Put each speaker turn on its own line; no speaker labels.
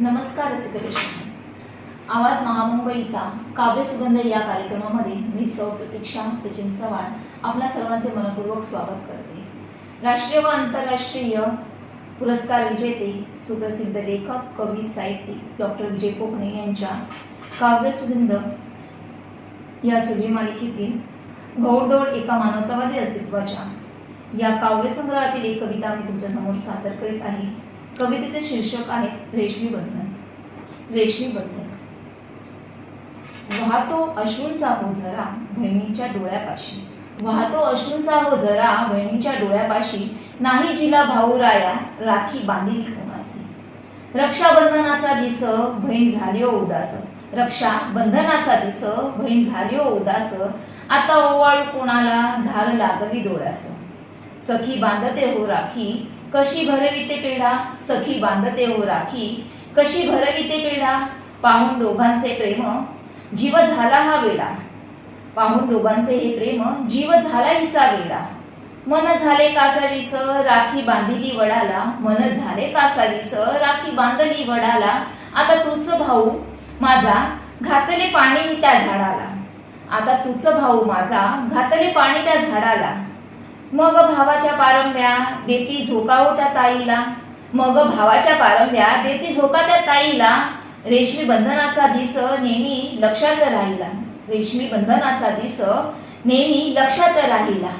नमस्कार रसिकदर्शक आवाज महामुंबईचा काव्यसुगंध या कार्यक्रमामध्ये मी सौ प्रतीक्षा सचिन चव्हाण आपल्या सर्वांचे मनपूर्वक स्वागत करते. राष्ट्रीय व आंतरराष्ट्रीय पुरस्कार विजेते सुप्रसिद्ध लेखक कवी साहित्यिक डॉक्टर विजय कोकणे यांच्या काव्यसुगंध या सुभी मालिकेतील घौडदौड एका मानवतावादी अस्तित्वाच्या या काव्यसंग्रहातील एक कविता मी तुमच्यासमोर सादर करीत आहे. कवितेचे शीर्षक आहे रेशमी बंधन रेशमी बंधन वाहतो अश्रूंचा हो जरा बहिणींच्या डोळ्यापाशी. वाहतो अश्रूंचा हो जरा बहिणींच्या डोळ्यापाशी. नाही जिला भाऊराया राखी बांधिली कोणासी रक्षाबंधनाचा दिस बहीण झाली हो उदास. रक्षा बंधनाचा दिस बहीण झाली हो उदास. आता ओवाळू कोणाला धार लागली डोळ्यास. सखी बांधते हो राखी कशी भरविते पेढा? सखी बांधते हो राखी. कशी भरविते पेढा? पाहून दोघांचे प्रेम जीव झाला हा वेळा पाहून दोघांचे हे प्रेम जीव झाला हिचा वेळा मन झाले कासावीस राखी बांधिली वडाला. मन झाले कासावीस राखी बांधली वडाला. आता तूच भाऊ माझा घातले पाणी त्या झाडाला. आता तूच भाऊ माझा घातले पाणी त्या झाडाला. मग भावाच्या पारंब्या देती झोकावो त्या ताईला. मग भावाच्या पारंब्या देती झोका त्या ताईला. रेशमी बंधनाचा दिस नेहमी लक्षात राहिला. रेशमी बंधनाचा दिस नेहमी लक्षात राहिला.